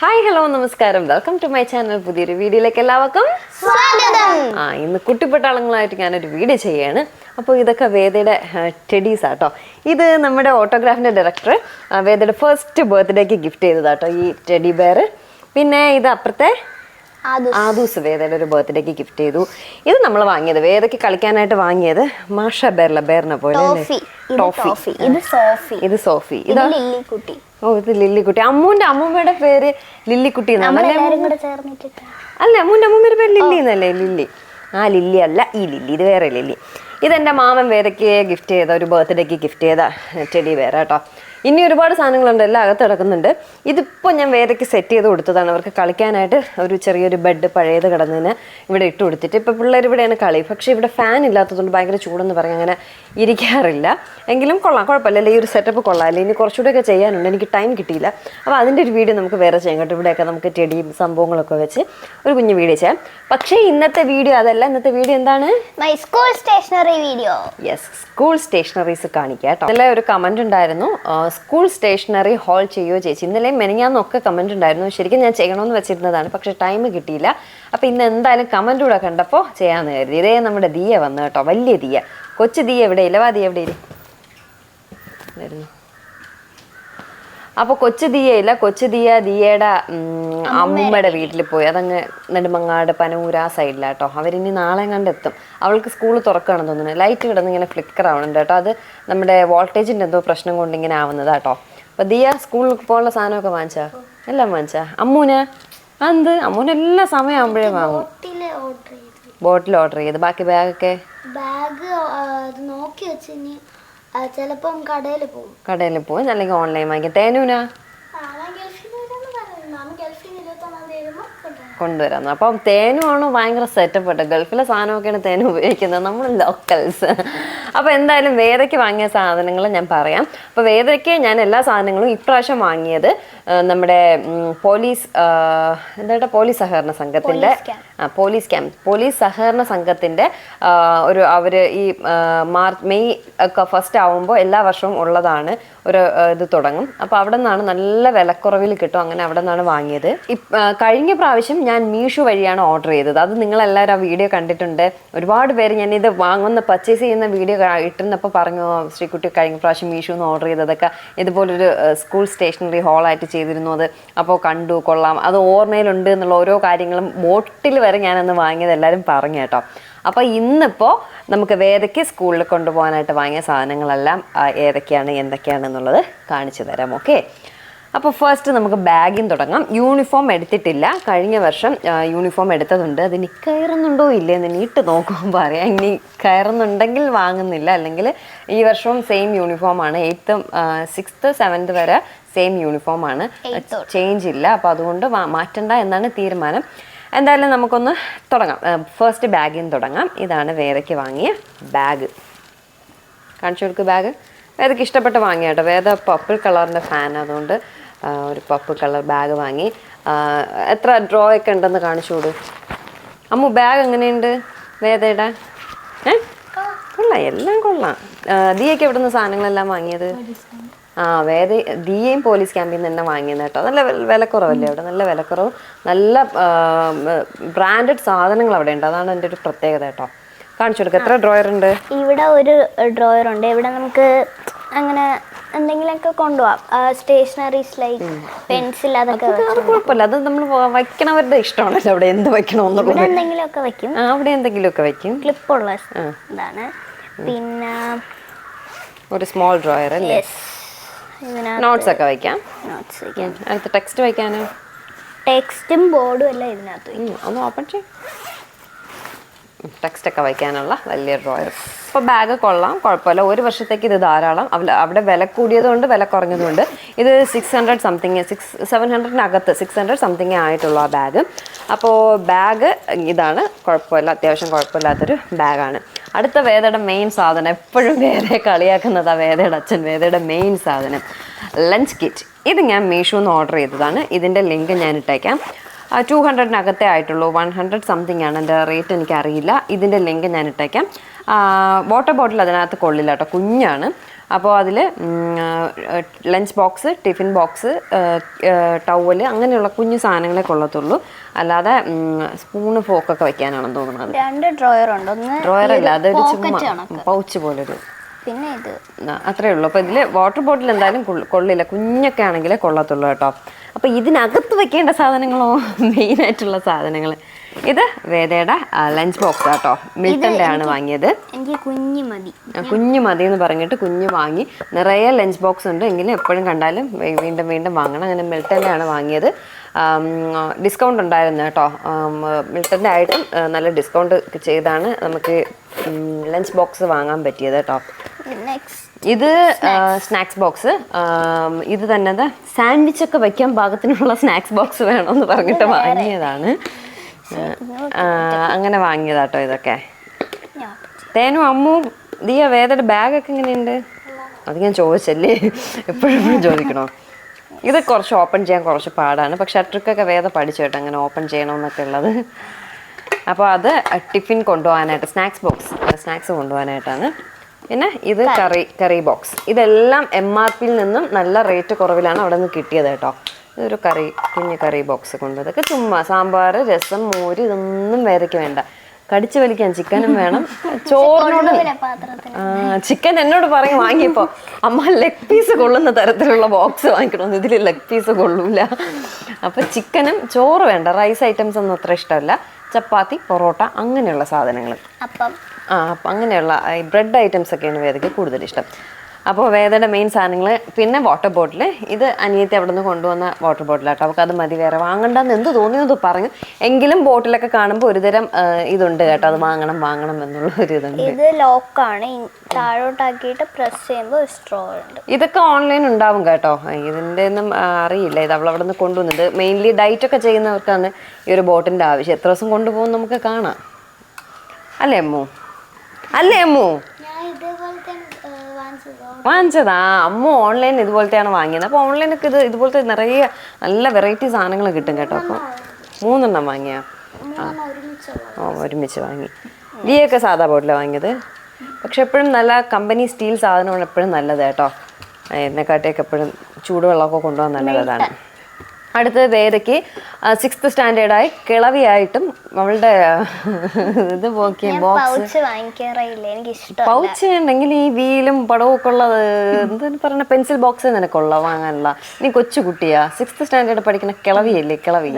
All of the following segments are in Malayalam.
ഹായ് ഹലോ നമസ്കാരം. വെൽക്കം ടു മൈ ചാനൽ പുതിയൊരു വീഡിയോയിലേക്ക് എല്ലാവർക്കും സ്വാഗതം. ആ ഇന്ന് കുട്ടിപ്പട്ടാളങ്ങളായിട്ട് ഞാനൊരു വീഡിയോ ചെയ്യാണ് അപ്പോൾ ഇതൊക്കെ വേദയുടെ ടെഡീസ് ആട്ടോ. ഇത് നമ്മുടെ ഓട്ടോഗ്രാഫിന്റെ ഡയറക്ടർ വേദയുടെ ഫസ്റ്റ് ബർത്ത്ഡേക്ക് ഗിഫ്റ്റ് ചെയ്തതാട്ടോ ഈ ടെഡി ബെയർ പിന്നെ ഇത് അപ്പുറത്തെ ആദൂസ്. വേദയുടെ ഒരു ബർത്ത്ഡേക്ക് ഗിഫ്റ്റ് ചെയ്തു. ഇത് നമ്മൾ വാങ്ങിയത് വേദയ്ക്ക് കളിക്കാനായിട്ട് വാങ്ങിയത് മാഷ ബെർല ബെയറിനെ പോലെ ടോഫി. ഇത് സോഫി. ഇത് സോഫി. ഇത് ഇതാ. ലില്ലിക്കുട്ടി. ഓ ഇത് ലില്ലിക്കുട്ടി. അമ്മൂന്റെ അമ്മൂമ്മയുടെ പേര് ലില്ലിക്കുട്ടി എന്നാണ്. കൂടെ ചേർന്നിട്ടിട്ട്. അല്ല അമ്മൂന്റെ അമ്മൂമ്മയുടെ പേര് ലില്ലി എന്നല്ലേ? ലില്ലി. ആ ലില്ലി അല്ല ഈ ലില്ലി. ഇത് വേറെ ലില്ലി. ഇതെന്റെ മാമൻ വേദയ്ക്ക് ഗിഫ്റ്റ് ചെയ്ത ഒരു ബർത്ത്ഡേക്ക് ഗിഫ്റ്റ് ചെയ്ത ടെഡി വേറെ കേട്ടോ. ഇനി ഒരുപാട് സാധനങ്ങളുണ്ട് എല്ലാം അകത്ത് കിടക്കുന്നുണ്ട്. ഇതിപ്പോൾ ഞാൻ വേദയ്ക്ക് സെറ്റ് ചെയ്ത് കൊടുത്തതാണ്. അവർക്ക് കളിക്കാനായിട്ട് ഒരു ചെറിയൊരു ബെഡ് പഴയത് കിടന്നതിന് ഇവിടെ ഇട്ട് കൊടുത്തിട്ട്. ഇപ്പോൾ പിള്ളേർ ഇവിടെയാണ് കളി. പക്ഷേ ഇവിടെ ഫാൻ ഇല്ലാത്തതുകൊണ്ട് ഭയങ്കര ചൂടെന്ന് പറഞ്ഞ് അങ്ങനെ ഇരിക്കാറില്ല. എങ്കിലും കൊള്ളാം കുഴപ്പമില്ല. ഈ ഒരു സെറ്റപ്പ് കൊള്ളാമല്ലേ ഇനി കുറച്ചുകൂടെയൊക്കെ ചെയ്യാനുണ്ട്. എനിക്ക് ടൈം കിട്ടിയില്ല. അപ്പോൾ അതിന്റെ ഒരു വീഡിയോ നമുക്ക് വേറെ ചെയ്യാം കേട്ടോ. ഇവിടെയൊക്കെ നമുക്ക് ചെടിയും സംഭവങ്ങളൊക്കെ വെച്ച് ഒരു കുഞ്ഞു വീഡിയോ ചെയ്യാം. പക്ഷേ ഇന്നത്തെ വീഡിയോ അതല്ല. ഇന്നത്തെ വീഡിയോ എന്താണ്? My school stationery video yes school stationeries കാണിക്കാം കേട്ടോ. ഇന്നലെ ഒരു കമന്റ് ഉണ്ടായിരുന്നു. സ്കൂൾ സ്റ്റേഷനറി ഹോൾ ചെയ്യുമോ ചേച്ചി? ഇന്നലെ മെനഞ്ഞാന്നൊക്കെ കമന്റ് ഉണ്ടായിരുന്നു. ശരിക്കും ഞാൻ ചെയ്യണമെന്ന് വെച്ചിരുന്നതാണ്. പക്ഷെ ടൈം കിട്ടിയില്ല. അപ്പോൾ ഇന്ന് എന്തായാലും കമന്റ് കൂടെ കണ്ടപ്പോൾ ചെയ്യാമെന്ന് കരുതി. ഇതേ നമ്മുടെ ദിയ വന്നു കേട്ടോ. വലിയ ദിയ. കൊച്ചു ദിയ എവിടെ? ഇലവാ ദിയ എവിടെ വരുന്നു. അപ്പോൾ കൊച്ചു ദിയയില്ല കൊച്ചു ദിയ ദിയയുടെ അമ്മൂമ്മയുടെ വീട്ടിൽ പോയി. അതങ്ങ് നെടുമങ്ങാട് പനൂര ആ സൈഡിലാട്ടോ അവരിനി നാളെ കണ്ടെത്തും അവൾക്ക് സ്കൂൾ തുറക്കുകയാണെന്ന് തോന്നുന്നു. ലൈറ്റ് കിടന്ന് ഇങ്ങനെ ഫ്ലിക്കർ ആവുന്നുണ്ട് കേട്ടോ അത് നമ്മുടെ വോൾട്ടേജിന്റെ എന്തോ പ്രശ്നം കൊണ്ട് ഇങ്ങനെ ആവുന്നതാട്ടോ അപ്പൊ ദിയ സ്കൂളിൽ പോകാനുള്ള സാധനമൊക്കെ വാങ്ങിച്ചാ? എല്ലാം വാങ്ങിച്ചാ? അമ്മൂന്? എന്ത് അമ്മൂന് എല്ലാ സമയമാകുമ്പോഴേ വാങ്ങും. ബോട്ടിൽ ഓർഡർ ചെയ്ത്. ബാക്കി ബാഗൊക്കെ ബാഗ് നോക്കി വെച്ച് ചിലപ്പം കടയിൽ പോകും. കടയിൽ അല്ലെങ്കിൽ ഓൺലൈൻ വാങ്ങിക്കും. തേനൂനാ? കൊണ്ടുവരാന്ന് അപ്പം തേനുമാണ് ഭയങ്കര സെറ്റപ്പ് കേട്ടോ ഗൾഫിലെ സാധനമൊക്കെയാണ് തേനു ഉപയോഗിക്കുന്നത്. നമ്മൾ ലോക്കൽസ് അപ്പോൾ എന്തായാലും വേദയ്ക്ക് വാങ്ങിയ സാധനങ്ങൾ ഞാൻ പറയാം. അപ്പോൾ വേദയ്ക്ക് ഞാൻ എല്ലാ സാധനങ്ങളും ഇപ്രാവശ്യം വാങ്ങിയത് നമ്മുടെ പോലീസ് എന്താ പോലീസ് സഹകരണ സംഘത്തിന്റെ ആ പോലീസ് ക്യാമ്പ്. പോലീസ് സഹകരണ സംഘത്തിന്റെ ഒരു അവർ ഈ മാർച്ച് മെയ് ഒക്കെ ഫസ്റ്റ് ആവുമ്പോൾ എല്ലാ വർഷവും ഉള്ളതാണ് ഒരു ഇത് തുടങ്ങും. അപ്പോൾ അവിടെ നിന്നാണ് നല്ല വിലക്കുറവിൽ കിട്ടും. അങ്ങനെ അവിടെ നിന്നാണ് വാങ്ങിയത്. കഴിഞ്ഞ പ്രാവശ്യം ഞാൻ മീഷോ വഴിയാണ് ഓർഡർ ചെയ്തത്. അത് നിങ്ങളെല്ലാവരും ആ വീഡിയോ കണ്ടിട്ടുണ്ട്. ഒരുപാട് പേര് ഞാൻ ഇത് വാങ്ങുന്ന പർച്ചേസ് ചെയ്യുന്ന വീഡിയോ ഇട്ടിരുന്നപ്പോൾ പറഞ്ഞു "ആ, ശ്രീകുട്ടി കഴിഞ്ഞ പ്രാവശ്യം മീഷോന്ന് ഓർഡർ ചെയ്തതൊക്കെ ഇതുപോലൊരു സ്കൂൾ സ്റ്റേഷനറി ഹാളായിട്ട് ചെയ്തിരുന്നു. അത് അപ്പോൾ കണ്ടു കൊള്ളാം. അത് ഓർമ്മയിലുണ്ട് എന്നുള്ള ഓരോ കാര്യങ്ങളും ബോട്ടിൽ വരെ ഞാനന്ന് വാങ്ങിയത് എല്ലാവരും പറഞ്ഞു കേട്ടോ. അപ്പോൾ ഇന്നിപ്പോൾ നമുക്ക് വേദയ്ക്ക് സ്കൂളിൽ കൊണ്ടുപോകാനായിട്ട് വാങ്ങിയ സാധനങ്ങളെല്ലാം ഏതൊക്കെയാണ് എന്തൊക്കെയാണ് എന്നുള്ളത് കാണിച്ചു തരാം ഓക്കെ? അപ്പോൾ ഫസ്റ്റ് നമുക്ക് ബാഗിൽ തുടങ്ങാം. യൂണിഫോം എടുത്തിട്ടില്ല. കഴിഞ്ഞ വർഷം യൂണിഫോം എടുത്തതുണ്ട്. അതിന് കയറുന്നുണ്ടോ ഇല്ലേ എന്ന് നീട്ട് നോക്കുമ്പോൾ അറിയാം. ഇനി കയറുന്നുണ്ടെങ്കിൽ വാങ്ങുന്നില്ല. അല്ലെങ്കിൽ ഈ വർഷവും സെയിം യൂണിഫോമാണ് എയ്ത്ത് സിക്സ്ത്ത് സെവൻത്ത് വരെ സെയിം യൂണിഫോം ആണ്. ചേഞ്ച് ഇല്ല. അപ്പോൾ അതുകൊണ്ട് മാറ്റണ്ട എന്നാണ് തീരുമാനം. എന്തായാലും നമുക്കൊന്ന് തുടങ്ങാം. ഫസ്റ്റ് ബാഗിൽ നിന്ന് തുടങ്ങാം. ഇതാണ് വേദയ്ക്ക് വാങ്ങിയ ബാഗ് കാണിച്ചു കൊടുക്ക് ബാഗ് വേദയ്ക്ക് ഇഷ്ടപ്പെട്ട് വാങ്ങിയ കേട്ടോ. വേദ പർപ്പിൾ കളറിന്റെ ഫാൻ അതുകൊണ്ട് ഒരു പർപ്പിൾ കളർ ബാഗ് വാങ്ങി. എത്ര ഡ്രോ ഒക്കെ ഉണ്ടെന്ന് കാണിച്ചു കൊടു. അമ്മു ബാഗ് എങ്ങനെയുണ്ട് വേദയുടെ? ഏ? കൊള്ളാം. എല്ലാം കൊള്ളാം. ദിയൊക്കെ എവിടെ നിന്ന് സാധനങ്ങളെല്ലാം വാങ്ങിയത്? ആ വേറെ ദിയയും പോലീസ് ക്യാമ്പിൽ നിന്ന് തന്നെ വാങ്ങിയത് കേട്ടോ. നല്ല വില- വിലക്കുറവല്ലേ അവിടെ? നല്ല വിലക്കുറവ്. നല്ല ബ്രാൻഡഡ് സാധനങ്ങൾ അവിടെ ഉണ്ട്. അതാണ് എന്റെ ഒരു പ്രത്യേകത കേട്ടോ. കാണിച്ചു കൊടുക്കുക എത്ര ഡ്രോയർ ഉണ്ട്? ഇവിടെ ഒരു ഡ്രോയർ ഉണ്ട്. ഇവിടെ നമുക്ക് അങ്ങനെ എന്തെങ്കിലുമൊക്കെ കൊണ്ടുപോവാം. സ്റ്റേഷനറീസ് ലൈക്ക് പെൻസിൽ അതൊക്കെ അത് അത് കുഴപ്പമില്ല. അത് നമ്മൾ വയ്ക്കണവരുടെ ഇഷ്ടമാണല്ലോ. അവിടെ എന്ത് വയ്ക്കണമെന്നുള്ളത് എന്തെങ്കിലുമൊക്കെ വയ്ക്കും. അവിടെ എന്തെങ്കിലുമൊക്കെ വയ്ക്കും. ക്ലിപ്പുള്ള ഇതാണ്. പിന്നെ ഒരു സ്മോൾ ഡ്രോയർ അല്ലേ? നോട്ട്സ് ഒക്കെ വയ്ക്കാം. നോട്ട്സ് വയ്ക്കാം. അടുത്ത് ടെക്സ്റ്റ് വയ്ക്കാനോ? ടെക്സ്റ്റും ബോർഡും എല്ലാം ഇതിനകത്ത് ഒന്ന് ഓപ്പൺ ചെയ്യും. ടെക്സ്റ്റ് ഒക്കെ വയ്ക്കാനുള്ള വലിയ ഡ്രോയർ അപ്പോൾ ബാഗ് കൊള്ളാം കുഴപ്പമില്ല. ഒരു വർഷത്തേക്ക് ഇത് ധാരാളം. അവിടെ വില കൂടിയതുകൊണ്ട് വില കുറഞ്ഞതുകൊണ്ട് ഇത് six hundred something six seven ഹൺഡ്രഡിനകത്ത് six hundred something ആയിട്ടുള്ള ആ ബാഗ് അപ്പോൾ ബാഗ് ഇതാണ്. കുഴപ്പമില്ല അത്യാവശ്യം കുഴപ്പമില്ലാത്തൊരു ബാഗാണ് അടുത്ത വേദയുടെ മെയിൻ സാധനം. എപ്പോഴും വേദയെ കളിയാക്കുന്നത് ആ വേദയുടെ അച്ഛൻ വേദയുടെ മെയിൻ സാധനം. ലഞ്ച് കിറ്റ് ഇത് ഞാൻ മീഷോന്ന് ഓർഡർ ചെയ്തതാണ്. ഇതിന്റെ ലിങ്ക് ഞാൻ ഇട്ടേക്കാം. ടു ഹൺഡ്രഡിനകത്തേ ആയിട്ടുള്ളൂ. വൺ ഹൺഡ്രഡ് സംതിങ് ആണ് എന്റെ റേറ്റ് എനിക്കറിയില്ല. ഇതിന്റെ ലിങ്ക് ഞാൻ ഇട്ടേക്കാം. വാട്ടർ ബോട്ടിൽ അതിനകത്ത് കൊള്ളില്ല കേട്ടോ. കുഞ്ഞാണ്. അപ്പോൾ അതിൽ lunch box tiffin box towel അങ്ങനെയുള്ള കുഞ്ഞു സാധനങ്ങളെ കൊള്ളത്തുള്ളൂ. അല്ലാതെ സ്പൂണ് ഫോക്കൊക്കെ വെക്കാനാണെന്ന് തോന്നുന്നത്. രണ്ട് ഡ്രോയർ ഉണ്ട്. ഡ്രോയർ അല്ല അതൊരു ചുമ്മാ പൗച്ച് പോലൊരു പിന്നെ ഇത്. അത്രേ ഉള്ളൂ. അപ്പോൾ ഇതിൽ വാട്ടർ ബോട്ടിൽ എന്തായാലും കൊള്ളില്ല. കുഞ്ഞൊക്കെ ആണെങ്കിലേ കൊള്ളത്തുള്ളൂ കേട്ടോ. അപ്പോൾ ഇതിനകത്ത് വെക്കേണ്ട സാധനങ്ങളോ? മെയിൻ ആയിട്ടുള്ള സാധനങ്ങൾ ഇത് വേദയുടെ ലഞ്ച് ബോക്സ് കേട്ടോ മിൽട്ടന്റെ ആണ് വാങ്ങിയത്. എനിക്ക് കുഞ്ഞു മതി. കുഞ്ഞു മതി എന്ന് പറഞ്ഞിട്ട് കുഞ്ഞു വാങ്ങി. നിറയെ ലഞ്ച് ബോക്സ് ഉണ്ട്. എങ്കിലും എപ്പോഴും കണ്ടാലും വീണ്ടും വീണ്ടും വാങ്ങണം. അങ്ങനെ മിൽട്ടന്റെ ആണ് വാങ്ങിയത്. ഡിസ്കൗണ്ട് ഉണ്ടായിരുന്നു കേട്ടോ. മിൽട്ടന്റെ ആയിട്ടും നല്ല ഡിസ്കൗണ്ട് ചെയ്താണ് നമുക്ക് ലഞ്ച് ബോക്സ് വാങ്ങാൻ പറ്റിയത് കേട്ടോ. ഇത് സ്നാക്സ് ബോക്സ് ഇത് തന്നെ സാൻഡ്വിച്ച് ഒക്കെ വെക്കാൻ പാകത്തിനുള്ള സ്നാക്സ് ബോക്സ് വേണമെന്ന് പറഞ്ഞിട്ട് വാങ്ങിയതാണ്. അങ്ങനെ വാങ്ങിയതാട്ടോ ഇതൊക്കെ. തേനും അമ്മും ദിയ വേദയുടെ ബാഗൊക്കെ എങ്ങനെയുണ്ട്? അത് ഞാൻ ചോദിച്ചല്ലേ? എപ്പോഴും ചോദിക്കണോ? ഇത് കുറച്ച് ഓപ്പൺ ചെയ്യാൻ കുറച്ച് പാടാണ്. പക്ഷെ ആ ട്രിക്കൊക്കെ വേദ പഠിച്ചു കേട്ടോ അങ്ങനെ ഓപ്പൺ ചെയ്യണമെന്നൊക്കെ ഉള്ളത്. അപ്പോൾ അത് ടിഫിൻ കൊണ്ടുപോകാനായിട്ട് സ്നാക്സ് ബോക്സ് സ്നാക്സ് കൊണ്ടുപോകാനായിട്ടാണ്. പിന്നെ ഇത് കറി കറി ബോക്സ് ഇതെല്ലാം എം ആർ പിയിൽ നിന്നും നല്ല റേറ്റ് കുറവിലാണ് അവിടെ നിന്ന് കിട്ടിയത് കേട്ടോ. ഇതൊരു കറി കുഞ്ഞ് കറി ബോക്സ് കൊണ്ട്. ഇതൊക്കെ ചുമ്മാ സാമ്പാർ രസം മോര് ഇതൊന്നും വേദയ്ക്ക് വേണ്ട. കടിച്ചു വലിക്കാൻ ചിക്കനും വേണം. ചോറിനോട് ചിക്കൻ എന്നോട് പറയും വാങ്ങിയപ്പോ അമ്മ ലെഗ് പീസ് കൊള്ളുന്ന തരത്തിലുള്ള ബോക്സ് വാങ്ങിക്കണമെന്ന് ഇതിൽ ലെഗ് പീസ് കൊള്ളൂല. അപ്പൊ ചിക്കനും ചോറ് വേണ്ട. റൈസ് ഐറ്റംസ് ഒന്നും അത്ര ഇഷ്ടമല്ല. ചപ്പാത്തി പൊറോട്ട അങ്ങനെയുള്ള സാധനങ്ങൾ അപ്പം ആ അപ്പം അങ്ങനെയുള്ള ഈ ബ്രെഡ് ഐറ്റംസ് ഒക്കെയാണ് വേദയ്ക്ക് കൂടുതൽ ഇഷ്ടം. അപ്പോൾ വേദയുടെ മെയിൻ സാധനങ്ങൾ പിന്നെ വാട്ടർ ബോട്ടിൽ ഇത് അനിയത്തി അവിടെ നിന്ന് കൊണ്ടുവന്ന വാട്ടർ ബോട്ടിലാട്ടോ അവൾക്ക് അത് മതി വേറെ വാങ്ങണ്ടെന്ന് എന്ത് തോന്നിയത് പറഞ്ഞു. എങ്കിലും ബോട്ടിലൊക്കെ കാണുമ്പോൾ ഒരുതരം ഇതുണ്ട് കേട്ടോ. അത് വാങ്ങണം വാങ്ങണം എന്നുള്ള ഒരു ഇതുണ്ട്. ഇത് ലോക്കാണ് താഴോട്ടാക്കിയിട്ട് പ്രസ് ചെയ്യുമ്പോൾ സ്ട്രോ ഉണ്ട്. ഇതൊക്കെ ഓൺലൈൻ ഉണ്ടാവും കേട്ടോ. ഇതിന്റെ ഒന്നും അറിയില്ല. ഇത് അവൾ അവിടെ നിന്ന് കൊണ്ടുവന്നത്. മെയിൻലി ഡയറ്റ് ഒക്കെ ചെയ്യുന്നവർക്കാണ് ഈ ഒരു ബോട്ടിന്റെ ആവശ്യം. എത്ര ദിവസം കൊണ്ടുപോകും നമുക്ക് കാണാം. അല്ലേ അമ്മു? അല്ലേ അമ്മു? വാങ്ങിച്ചതോ. അമ്മ ഓൺലൈൻ ഇതുപോലത്തെയാണ് വാങ്ങിയത്. അപ്പോൾ ഓൺലൈനൊക്കെ ഇത് ഇതുപോലത്തെ നിറയെ നല്ല വെറൈറ്റി സാധനങ്ങൾ കിട്ടും കേട്ടോ അപ്പോൾ മൂന്നെണ്ണം വാങ്ങിയാ. ഓ ഒരുമിച്ച് വാങ്ങി. ഗീയൊക്കെ സാധാ ബോട്ടിലാണ് വാങ്ങിയത്. പക്ഷെ എപ്പോഴും നല്ല കമ്പനി സ്റ്റീൽ സാധനമാണ് എപ്പോഴും നല്ലത് കേട്ടോ. എന്നെക്കാട്ടിയൊക്കെ എപ്പോഴും ചൂടുവെള്ളമൊക്കെ കൊണ്ടുപോകാൻ നല്ലതാണ് അടുത്തത് വേദയ്ക്ക് സിക്സ്ത് സ്റ്റാൻഡേർഡായി കിളവിയായിട്ടും അവളുടെ ഇത് പോക്കി ബോക്സ് പൗച്ച് ഉണ്ടെങ്കിൽ ഈ വീലും പടവും ഒക്കെ ഉള്ളത് എന്താണ് പറയുന്ന പെൻസിൽ ബോക്സ് നിനക്കുള്ള വാങ്ങാനുള്ള. നീ കൊച്ചു കുട്ടിയാ. സിക്സ്ത് സ്റ്റാൻഡേർഡ് പഠിക്കുന്ന കിളവിയല്ലേ കിളവി?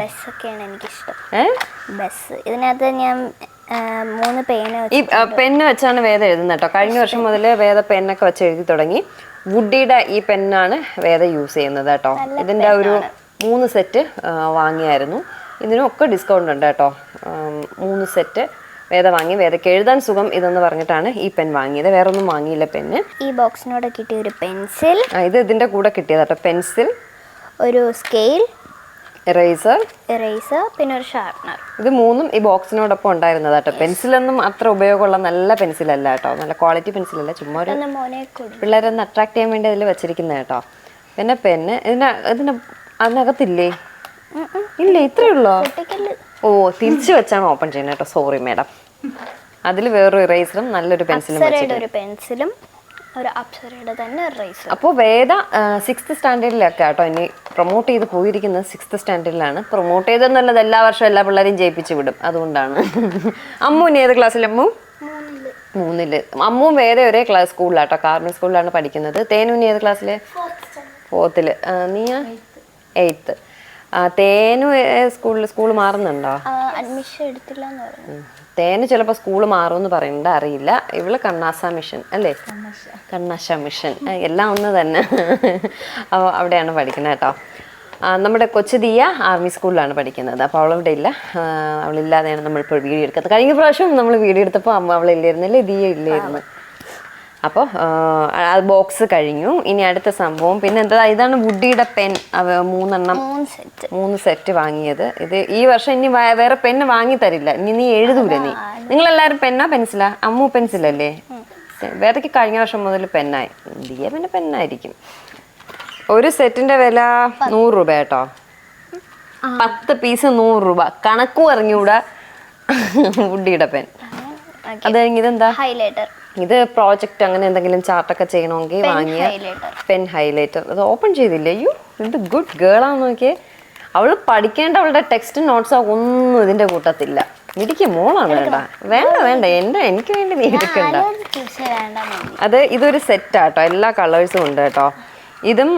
ബസ് ഇതിനകത്ത് ഞാൻ മൂന്ന് പേന ഈ പെന്ന് വെച്ചാണ് വേദ എഴുതുന്നത് കേട്ടോ. കഴിഞ്ഞ വർഷം മുതൽ വേദ പെന്നൊക്കെ വെച്ച് എഴുതി തുടങ്ങി. വുഡിയുടെ ഈ പെന്നാണ് വേദ യൂസ് ചെയ്യുന്നത് കേട്ടോ. ഇതിന്റെ ഒരു മൂന്ന് സെറ്റ് വാങ്ങിയായിരുന്നു. ഇതിനൊക്കെ ഡിസ്കൗണ്ട് ഉണ്ട് കേട്ടോ. മൂന്ന് സെറ്റ് വേദ വാങ്ങി വേദയ്ക്ക് എഴുതാൻ സുഖം ഇതെന്ന് പറഞ്ഞിട്ടാണ് ഈ പെൻ വാങ്ങിയത്. വേറെ ഒന്നും വാങ്ങിയില്ല പെൻ ഈ ബോക്സിനോട് കിട്ടിയ ഒരു പെൻസിൽ ഇത് ഇതിന്റെ കൂടെ കിട്ടിയത് കേട്ടോ. പെൻസിൽ ഒരു സ്കെയിൽ ഇറേസർ ഇറേസർ പിന്നെ ഒരു ഷാർപ്നർ ഇത് മൂന്നും ഈ ബോക്സിനോടൊപ്പം ഉണ്ടായിരുന്നത് കേട്ടോ. പെൻസിലൊന്നും അത്ര ഉപയോഗമുള്ള നല്ല പെൻസിലല്ല കേട്ടോ. നല്ല ക്വാളിറ്റി പെൻസിലല്ല. ചുമ്മാ ഒരു പിള്ളേരൊന്ന് അട്രാക്ട് ചെയ്യാൻ വേണ്ടി അതിൽ വെച്ചിരിക്കുന്നത് കേട്ടോ. പിന്നെ പെന്ന് ഇതിന് ഇതിന് അതിനകത്തില്ലേ? ഇല്ല ഇത്രേ ഉള്ളോ? ഓ തിരിച്ചു വെച്ചാണ് ഓപ്പൺ ചെയ്യുന്നത് കേട്ടോ. സോറി മാഡം അതിൽ വേറൊരു ഇറേസറും നല്ലൊരു പെൻസിലും ഒരു പെൻസിലും ഒരു അപ്സരയുടെ തന്നെ എറേസർ അപ്പോൾ വേദ സിക്സ്ത് സ്റ്റാൻഡേർഡിലൊക്കെ കേട്ടോ ഇനി പ്രൊമോട്ട് ചെയ്ത് പോയിരിക്കുന്നത് സിക്സ്ത് സ്റ്റാൻഡേർഡിലാണ് പ്രൊമോട്ട് ചെയ്തെന്നുള്ളത് എല്ലാ വർഷവും എല്ലാ പിള്ളേരെയും ജയിപ്പിച്ച് വിടും. അതുകൊണ്ടാണ്. അമ്മു ഇനി ഏത് ക്ലാസ്സിൽ അമ്മു? മൂന്നിൽ. അമ്മുവും വേദ ഒരേ ക്ലാസ് സ്കൂളിലാട്ടോ കാർമൽ സ്കൂളിലാണ് പഠിക്കുന്നത്. തേനു ഇനി ഏത് ക്ലാസ്സിൽ ഫോർത്തിൽ നീയാ? എയ്ത്ത് തേനു സ്കൂളിൽ സ്കൂൾ മാറുന്നുണ്ടോ? അഡ്മിഷൻ എടുത്തില്ല. തേന് ചിലപ്പോൾ സ്കൂൾ മാറുമെന്ന് പറയുന്നുണ്ട് അറിയില്ല. ഇവൾ കണ്ണാസ മിഷൻ അല്ലേ? കണ്ണാശ മിഷൻ എല്ലാം ഒന്ന് തന്നെ. അപ്പോൾ അവിടെയാണ് പഠിക്കുന്നത് കേട്ടോ. നമ്മുടെ കൊച്ചു ദിയ ആർമി സ്കൂളിലാണ് പഠിക്കുന്നത്. അപ്പോൾ അവളവിടെ ഇല്ല. അവളില്ലാതെയാണ് നമ്മളിപ്പോൾ വീഡിയോ എടുക്കുന്നത്. കഴിഞ്ഞ പ്രാവശ്യം നമ്മൾ വീഡിയോ എടുത്തപ്പോൾ അമ്മ അവളില്ലായിരുന്നില്ലേ? ദിയ ഇല്ലായിരുന്നു. അപ്പോൾ അത് ബോക്സ് കഴിഞ്ഞു. ഇനി അടുത്ത സംഭവം. പിന്നെ എന്താ ഇതാണ് വുഡിയുടെ പെൻ മൂന്നെണ്ണം. മൂന്ന് സെറ്റ് വാങ്ങിയത്. ഇത് ഈ വർഷം ഇനി വേറെ പെൻ വാങ്ങി തരില്ല. ഇനി നീ എഴുതൂല നീ. നിങ്ങളെല്ലാവരും പെന്നാ പെൻസിലാ അമ്മു പെൻസിലല്ലേ വേറെക്ക് കഴിഞ്ഞ വർഷം മുതൽ പെന്നായി ദിയ പിന്നെ പെന്നായിരിക്കും ഒരു സെറ്റിന്റെ വില നൂറ് രൂപ കേട്ടോ. പത്ത് പീസ് നൂറ് രൂപ. കണക്കും ഇറങ്ങിയൂടാ വുഡിയുടെ പെൻ അത് കഴിഞ്ഞ് ഇതെന്താ ഹൈലൈറ്റർ ഇത് പ്രോജക്റ്റ് അങ്ങനെ എന്തെങ്കിലും ചാർട്ടൊക്കെ ചെയ്യണമെങ്കിൽ വാങ്ങിയ പെൻ ഹൈലൈറ്റർ അത് ഓപ്പൺ ചെയ്തില്ലേ? അയ്യോ ഇത് ഗുഡ് ഗേൾ ആണെന്ന് നോക്കിയേ. അവൾ പഠിക്കേണ്ട അവളുടെ ടെക്സ്റ്റ് നോട്ട്സോ ഒന്നും ഇതിന്റെ കൂട്ടത്തില്ല. ഇടിക്ക് മോളാണ് വേണ്ട വേണ്ട വേണ്ട. എന്റെ എനിക്ക് വേണ്ടി നീ എടുക്കണ്ട. അത് ഇതൊരു സെറ്റ് ആട്ടോ എല്ലാ കളേഴ്സും ഉണ്ട് കേട്ടോ. ഇതും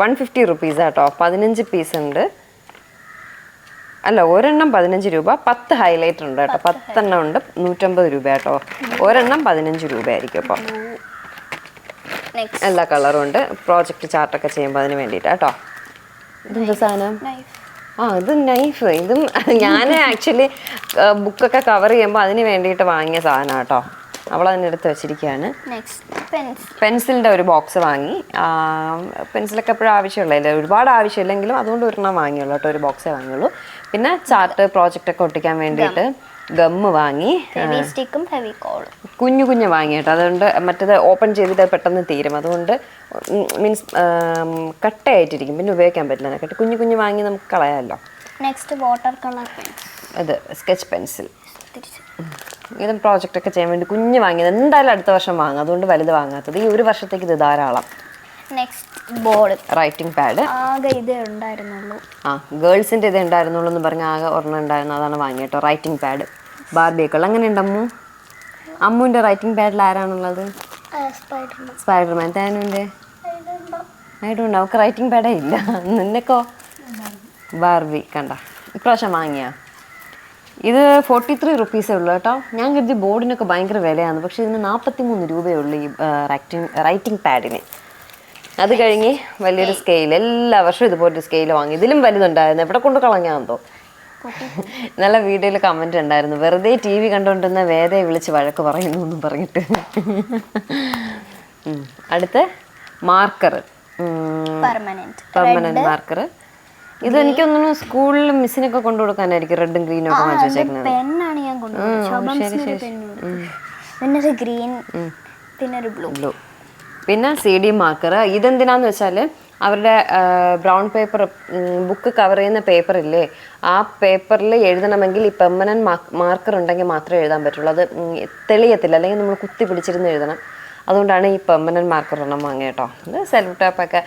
വൺ ഫിഫ്റ്റി റുപ്പീസ് ആട്ടോ പതിനഞ്ച് പീസ് ഉണ്ട്. അല്ല ഒരെണ്ണം പതിനഞ്ച് രൂപ. പത്ത് ഹൈലൈറ്റർ ഉണ്ട് കേട്ടോ. പത്തെണ്ണം ഉണ്ട്. നൂറ്റമ്പത് രൂപ കേട്ടോ. ഒരെണ്ണം പതിനഞ്ച് രൂപയായിരിക്കും അപ്പോൾ എല്ലാ കളറും ഉണ്ട്. പ്രോജക്റ്റ് ചാർട്ടൊക്കെ ചെയ്യുമ്പോൾ അതിന് വേണ്ടിയിട്ട് കേട്ടോ. ഇതെന്താ സാധനം? ആ ഇത് നൈഫ് ഇതും ഞാൻ ആക്ച്വലി ബുക്കൊക്കെ കവർ ചെയ്യുമ്പോൾ അതിന് വേണ്ടിയിട്ട് വാങ്ങിയ സാധനം കേട്ടോ. അവൾ അതിന്റെ അടുത്ത് വെച്ചിരിക്കുകയാണ് പെൻസിലിന്റെ ഒരു ബോക്സ് വാങ്ങി. പെൻസിലൊക്കെ എപ്പോഴും ആവശ്യമുള്ളതല്ലേ? ഒരുപാട് ആവശ്യമില്ലെങ്കിലും അതുകൊണ്ട് ഒരെണ്ണം വാങ്ങിയുള്ളൂ കേട്ടോ ഒരു ബോക്സേ വാങ്ങിയുള്ളൂ. പിന്നെ ചാർട്ട് പ്രോജക്റ്റ് ഒക്കെ ഒട്ടിക്കാൻ വേണ്ടിയിട്ട് ഗമ്മ് വാങ്ങി. സ്റ്റിക്കും ഹെവി കോളും കുഞ്ഞു കുഞ്ഞു വാങ്ങി കേട്ടോ. അതുകൊണ്ട് മറ്റേത് ഓപ്പൺ ചെയ്തിട്ട് പെട്ടെന്ന് തീരും. അതുകൊണ്ട് മീൻസ് കട്ടയായിട്ടിരിക്കും. പിന്നെ ഉപയോഗിക്കാൻ പറ്റില്ല കേട്ടോ കുഞ്ഞു കുഞ്ഞു വാങ്ങി നമുക്ക് കളയാമല്ലോ. നെക്സ്റ്റ് വാട്ടർ കളർ പെൻസിൽ ഇത് സ്കെച്ച് പെൻസിൽ ഇതും പ്രോജക്റ്റ് ഒക്കെ ചെയ്യാൻ വേണ്ടി കുഞ്ഞ് വാങ്ങിയത്. എന്തായാലും അടുത്ത വർഷം വാങ്ങും. അതുകൊണ്ട് വലുത് വാങ്ങാത്തത്. ഈ ഒരു വർഷത്തേക്ക് ഇത് ധാരാളം. നെക്സ്റ്റ് ബോർഡ് റൈറ്റിംഗ് പാഡ് ആകെ ഇതേ ഉണ്ടായിരുന്നുള്ളൂ. ആ ഗേൾസിന്റെ ഇതേ ഉണ്ടായിരുന്നുള്ളൂ എന്ന് പറഞ്ഞ ആകെ ഒരെണ്ണം ഉണ്ടായിരുന്നു. അതാണ് വാങ്ങിയിട്ടോ റൈറ്റിംഗ് പാഡ് ബാർബിയൊക്കെ അങ്ങനെ ഉണ്ട് അമ്മു? അമ്മുവിന്റെ റൈറ്റിംഗ് പാഡിൽ ആരാണുള്ളത്? സ്പൈഡർമാൻ തേനുവിന്റെ അവൾക്ക് റൈറ്റിംഗ് പാഡേ ഇല്ല. നിന്നക്കോ? ബാർബി കണ്ട. ഇപ്രാവശ്യം വാങ്ങിയ? ഇത് ഫോർട്ടി ത്രീ റുപ്പീസേ ഉള്ളൂ കേട്ടോ. ഞാൻ കരുതി ബോർഡിനൊക്കെ ഭയങ്കര വിലയാണ്. പക്ഷേ ഇതിന് നാൽപ്പത്തി മൂന്ന് രൂപയേ ഉള്ളൂ ഈ റൈറ്റിംഗ് റൈറ്റിംഗ് പാഡിന് അത് കഴിഞ്ഞ് വലിയൊരു സ്കെയിൽ എല്ലാ വർഷവും ഇതുപോലൊരു സ്കെയിൽ വാങ്ങി. ഇതിലും വലുതുണ്ടായിരുന്നു. എവിടെ കൊണ്ട് കളഞ്ഞാന്തോ നല്ല വീഡിയോയിൽ കമന്റ് ഉണ്ടായിരുന്നു. വെറുതെ ടി വി കണ്ടുകൊണ്ടിരുന്ന വേദയെ വിളിച്ച് വഴക്ക് പറയുന്നു എന്നും പറഞ്ഞിട്ട്. അടുത്ത മാർക്കർ പെർമനന്റ് പെർമനന്റ് മാർക്കർ ഇത് എനിക്ക് തോന്നുന്നു സ്കൂളിൽ മിസ്സിനൊക്കെ കൊണ്ടു കൊടുക്കാനായിരിക്കും റെഡും ഗ്രീനും ഒക്കെ വാങ്ങിച്ചു വെച്ചേക്കുന്നത്. പെണ്ണാണ് ഞാൻ പിന്നെ ഗ്രീൻ പിന്നെ ഒരു ബ്ലൂ. ബ്ലൂ. പിന്നെ സി ഡി മാർക്കർ. ഇതെന്തിനാന്ന് വെച്ചാൽ അവരുടെ ബ്രൗൺ പേപ്പർ ബുക്ക് കവർ ചെയ്യുന്ന പേപ്പർ ഇല്ലേ ആ പേപ്പറിൽ എഴുതണമെങ്കിൽ ഈ പെർമനന്റ് മാർക്കർ ഉണ്ടെങ്കിൽ മാത്രമേ എഴുതാൻ പറ്റുള്ളൂ. അത് തെളിയത്തില്ല. അല്ലെങ്കിൽ നമ്മൾ കുത്തി പിടിച്ചിരുന്ന് എഴുതണം. അതുകൊണ്ടാണ് ഈ പെർമനന്റ് മാർക്കർ എണ്ണം വാങ്ങിയത് കേട്ടോ സെൽഫ് ടാപ്പൊക്കെ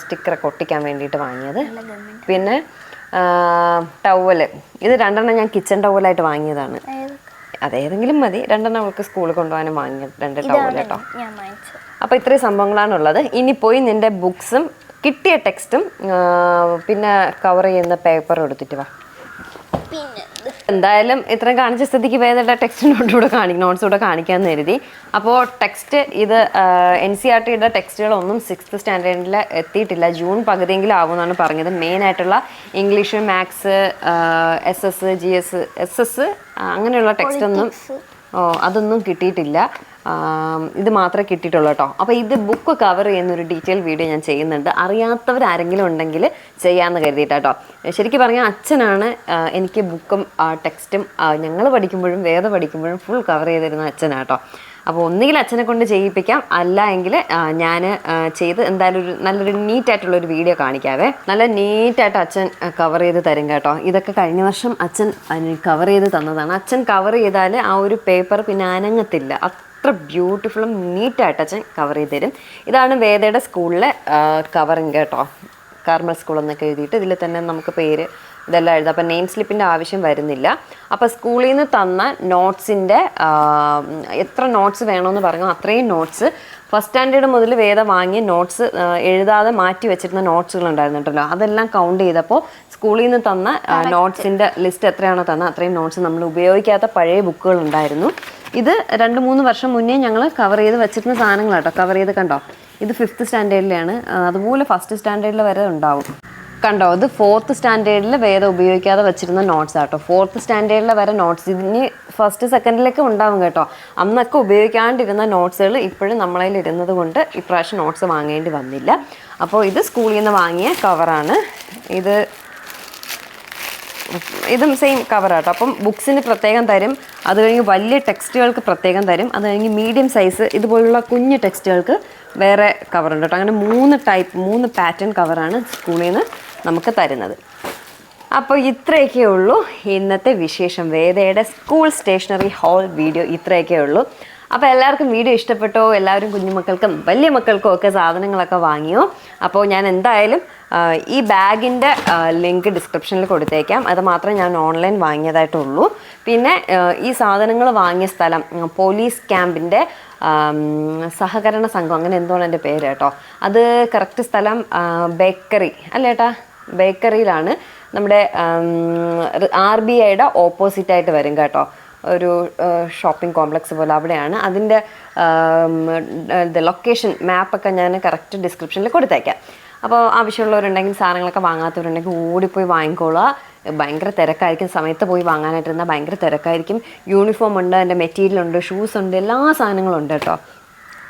സ്റ്റിക്കറൊക്കെ ഒട്ടിക്കാൻ വേണ്ടിയിട്ട് വാങ്ങിയത്. പിന്നെ ടവൽ ഇത് രണ്ടെണ്ണം ഞാൻ കിച്ചൺ ടവലായിട്ട് വാങ്ങിയതാണ്. അതേതെങ്കിലും മതി. രണ്ടെണ്ണം അവൾക്ക് സ്കൂളിൽ കൊണ്ടുപോകാനും വാങ്ങിയ രണ്ട് ടവൽ കേട്ടോ. അപ്പോൾ ഇത്രയും സംഭവങ്ങളാണ് ഉള്ളത് ഇനി പോയി നിന്റെ ബുക്സും കിട്ടിയ ടെക്സ്റ്റും പിന്നെ കവർ ചെയ്യുന്ന പേപ്പറും എടുത്തിട്ട് വാ. പിന്നെ എന്തായാലും ഇത്രയും കാണിച്ച സ്ഥിതിക്ക് വേദയുടെ ടെക്സ്റ്റ് നോട്ട് കൂടെ കാണിക്കും നോട്ട്സ് കൂടെ കാണിക്കാമെന്ന് കരുതി. അപ്പോൾ ടെക്സ്റ്റ് ഇത് എൻ സി ആർ ടിയുടെ ടെക്സ്റ്റുകളൊന്നും സിക്സ്ത് സ്റ്റാൻഡേർഡിൽ എത്തിയിട്ടില്ല. ജൂൺ പകുതിയെങ്കിലും ആകുമെന്നാണ് പറഞ്ഞത്. മെയിൻ ആയിട്ടുള്ള English maths S S G S S S അങ്ങനെയുള്ള ടെക്സ്റ്റ് ഒന്നും ഓ അതൊന്നും കിട്ടിയിട്ടില്ല. ഇത് മാത്രമേ കിട്ടിയിട്ടുള്ളൂ കേട്ടോ. അപ്പോൾ ഇത് ബുക്ക് കവർ ചെയ്യുന്നൊരു ഡീറ്റെയിൽ വീഡിയോ ഞാൻ ചെയ്യുന്നുണ്ട്. അറിയാത്തവർ ആരെങ്കിലും ഉണ്ടെങ്കിൽ ചെയ്യാമെന്ന് കരുതിയിട്ടാട്ടോ ശരിക്കും പറഞ്ഞാൽ അച്ഛനാണ് എനിക്ക് ബുക്കും ടെക്സ്റ്റും ഞങ്ങൾ പഠിക്കുമ്പോഴും വേദ പഠിക്കുമ്പോഴും ഫുൾ കവർ ചെയ്തിരുന്ന അച്ഛനാട്ടോ അപ്പോൾ ഒന്നുകിൽ അച്ഛനെ കൊണ്ട് ചെയ്യിപ്പിക്കാം. അല്ല എങ്കിൽ ഞാൻ ചെയ്ത് എന്തായാലും ഒരു നല്ലൊരു നീറ്റായിട്ടുള്ള ഒരു വീഡിയോ കാണിക്കാവേ. നല്ല നീറ്റായിട്ട് അച്ഛൻ കവർ ചെയ്ത് തരും കേട്ടോ. ഇതൊക്കെ കഴിഞ്ഞ വർഷം അച്ഛൻ കവർ ചെയ്ത് തന്നതാണ്. അച്ഛൻ കവർ ചെയ്താൽ ആ ഒരു പേപ്പർ പിന്നെ അനങ്ങത്തില്ല. അത്ര ബ്യൂട്ടിഫുള്ളും നീറ്റായിട്ട് അച്ഛൻ കവർ ചെയ്ത് തരും. ഇതാണ് വേദയുടെ സ്കൂളിലെ കവറിങ് കേട്ടോ. കാർമൽ സ്കൂൾ എന്നൊക്കെ എഴുതിയിട്ട് ഇതിൽ തന്നെ നമുക്ക് പേര് ഇതെല്ലാം എഴുതാം. അപ്പം നെയിം സ്ലിപ്പിന്റെ ആവശ്യം വരുന്നില്ല. അപ്പോൾ സ്കൂളിൽ നിന്ന് തന്ന നോട്ട്സിന്റെ എത്ര നോട്ട്സ് വേണമെന്ന് പറഞ്ഞു അത്രയും നോട്ട്സ് ഫസ്റ്റ് സ്റ്റാൻഡേർഡ് മുതൽ വേദ വാങ്ങിയ നോട്ട്സ് എഴുതാതെ മാറ്റി വെച്ചിരുന്ന നോട്ട്സുകൾ ഉണ്ടായിരുന്നുണ്ടല്ലോ അതെല്ലാം കൗണ്ട് ചെയ്തപ്പോൾ സ്കൂളിൽ നിന്ന് തന്ന നോട്ട്സിന്റെ ലിസ്റ്റ് എത്രയാണോ തന്ന അത്രയും നോട്ട്സ് നമ്മൾ ഉപയോഗിക്കാത്ത പഴയ ബുക്കുകൾ ഉണ്ടായിരുന്നു. ഇത് രണ്ട് മൂന്ന് വർഷം മുന്നേ ഞങ്ങൾ കവർ ചെയ്ത് വെച്ചിരുന്ന സാധനങ്ങളാട്ടോ. കവർ ചെയ്ത് കണ്ടോ? ഇത് ഫിഫ്ത്ത് സ്റ്റാൻഡേർഡിലാണ് അതുപോലെ ഫസ്റ്റ് സ്റ്റാൻഡേർഡിൽ വരെ ഉണ്ടാവും. കണ്ടോ ഇത് ഫോർത്ത് സ്റ്റാൻഡേർഡിൽ വേറെ ഉപയോഗിക്കാതെ വെച്ചിരുന്ന നോട്ട്സ് ആട്ടോ. ഫോർത്ത് സ്റ്റാൻഡേർഡിൽ വരെ നോട്ട്സ് ഇതിന് ഫസ്റ്റ് സെക്കൻഡിലൊക്കെ ഉണ്ടാവും കേട്ടോ. അന്നൊക്കെ ഉപയോഗിക്കാണ്ടിരുന്ന നോട്ട്സുകൾ ഇപ്പോഴും നമ്മളതിൽ ഇരുന്നത് കൊണ്ട് ഇപ്രാവശ്യം നോട്ട്സ് വാങ്ങേണ്ടി വന്നില്ല. അപ്പോൾ ഇത് സ്കൂളിൽ നിന്ന് വാങ്ങിയ കവറാണ് ഇത് ഇതും സെയിം കവറാട്ടോ അപ്പം ബുക്സിന് പ്രത്യേകം തരും. അത് കഴിഞ്ഞ് വലിയ ടെക്സ്റ്റുകൾക്ക് പ്രത്യേകം തരും. അത് കഴിഞ്ഞ് മീഡിയം സൈസ് ഇതുപോലുള്ള കുഞ്ഞു ടെക്സ്റ്റുകൾക്ക് വേറെ കവറുണ്ട് കേട്ടോ. അങ്ങനെ മൂന്ന് ടൈപ്പ് മൂന്ന് പാറ്റേൺ കവറാണ് സ്കൂളിൽ നിന്ന് നമുക്ക് തരുന്നത്. അപ്പോൾ ഇത്രയൊക്കെ ഉള്ളൂ. ഇന്നത്തെ വിശേഷം വേദയുടെ സ്കൂൾ സ്റ്റേഷനറി ഹോൾ വീഡിയോ ഇത്രയൊക്കെ ഉള്ളൂ. അപ്പോൾ എല്ലാവർക്കും വീഡിയോ ഇഷ്ടപ്പെട്ടോ? എല്ലാവരും കുഞ്ഞുമക്കൾക്കും വലിയ മക്കൾക്കും ഒക്കെ സാധനങ്ങളൊക്കെ വാങ്ങിയോ? അപ്പോൾ ഞാൻ എന്തായാലും ഈ ബാഗിന്റെ ലിങ്ക് ഡിസ്ക്രിപ്ഷനിൽ കൊടുത്തേക്കാം. അത് മാത്രമേ ഞാൻ ഓൺലൈൻ വാങ്ങിയതായിട്ടുള്ളൂ. പിന്നെ ഈ സാധനങ്ങൾ വാങ്ങിയ സ്ഥലം പോലീസ് ക്യാമ്പിന്റെ സഹകരണ സംഘം അങ്ങനെ എന്തോ എന്റെ പേര് കേട്ടോ. അത് കറക്റ്റ് സ്ഥലം ബേക്കറി അല്ലേട്ടാ ബേക്കറിയിലാണ്. നമ്മുടെ ആർ ബി ഐയുടെ ഓപ്പോസിറ്റ് ആയിട്ട് വരും കേട്ടോ. ഒരു ഷോപ്പിംഗ് കോംപ്ലക്സ് പോലെ അവിടെയാണ്. അതിന്റെ ലൊക്കേഷൻ മാപ്പൊക്കെ ഞാൻ കറക്റ്റ് ഡിസ്ക്രിപ്ഷനിൽ കൊടുത്തേക്കാം. അപ്പോൾ ആവശ്യമുള്ളവരുണ്ടെങ്കിൽ സാധനങ്ങളൊക്കെ വാങ്ങാത്തവരുണ്ടെങ്കിൽ ഓടിപ്പോയി വാങ്ങിക്കോളുക. ഭയങ്കര തിരക്കായിരിക്കും. സമയത്ത് പോയി വാങ്ങാനായിട്ടിരുന്നാൽ ഭയങ്കര തിരക്കായിരിക്കും. യൂണിഫോം ഉണ്ട് അതിന്റെ മെറ്റീരിയൽ ഉണ്ട് ഷൂസ് ഉണ്ട് എല്ലാ സാധനങ്ങളും ഉണ്ട് കേട്ടോ.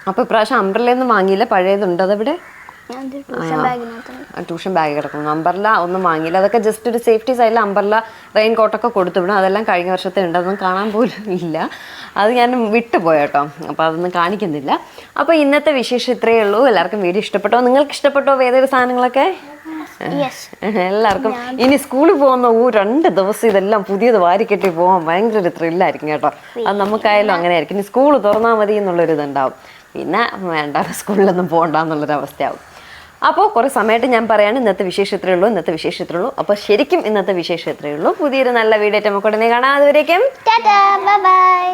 അപ്പോൾ ഇപ്രാവശ്യം അംബ്രല്ലയൊന്നും വാങ്ങിയില്ല. പഴയതുണ്ട് അതവിടെ? അത് ട്യൂഷൻ ബാഗ് കിടക്കുന്നു. അമ്പർല ഒന്നും വാങ്ങിയില്ല. അതൊക്കെ ജസ്റ്റ് ഒരു സേഫ്റ്റി സൈഡിൽ അമ്പർല റെയിൻ കോട്ടൊക്കെ കൊടുത്തു വിടും. അതെല്ലാം കഴിഞ്ഞ വർഷത്തെ ഉണ്ട് അതൊന്നും കാണാൻ പോലും ഇല്ല. അത് ഞാൻ വിട്ടുപോയ കേട്ടോ അപ്പോൾ അതൊന്നും കാണിക്കുന്നില്ല. അപ്പോൾ ഇന്നത്തെ വിശേഷം ഇത്രയേ ഉള്ളൂ. എല്ലാവർക്കും വീഡിയോ ഇഷ്ടപ്പെട്ടോ? നിങ്ങൾക്ക് ഇഷ്ടപ്പെട്ടോ ഏതൊരു സാധനങ്ങളൊക്കെ? എല്ലാവർക്കും. ഇനി സ്കൂളിൽ പോകുന്ന ഊ രണ്ട് ദിവസം ഇതെല്ലാം പുതിയത് വാരിക്കെട്ടി പോകാൻ ഭയങ്കര ഒരു ത്രില്ലായിരിക്കും കേട്ടോ. അത് നമുക്കായാലും അങ്ങനെ ആയിരിക്കും ഇനി സ്കൂൾ തുറന്നാൽ മതി എന്നുള്ളൊരു ഇതുണ്ടാവും. പിന്നെ വേണ്ട സ്കൂളിലൊന്നും പോകണ്ട എന്നുള്ളൊരു അവസ്ഥയാവും അപ്പോൾ കുറേ സമയമായിട്ട് ഞാൻ പറയാണ് ഇന്നത്തെ വിശേഷം ഇത്രയേ ഉള്ളൂ ഇന്നത്തെ വിശേഷം ഇത്രയേ ഉള്ളൂ. അപ്പോൾ ശരിക്കും ഇന്നത്തെ വിശേഷം ഇത്രയേ ഉള്ളൂ. പുതിയൊരു നല്ല വീഡിയോ നമുക്ക് ഉടനെ കാണാം. അതുവരേക്കും ബൈ.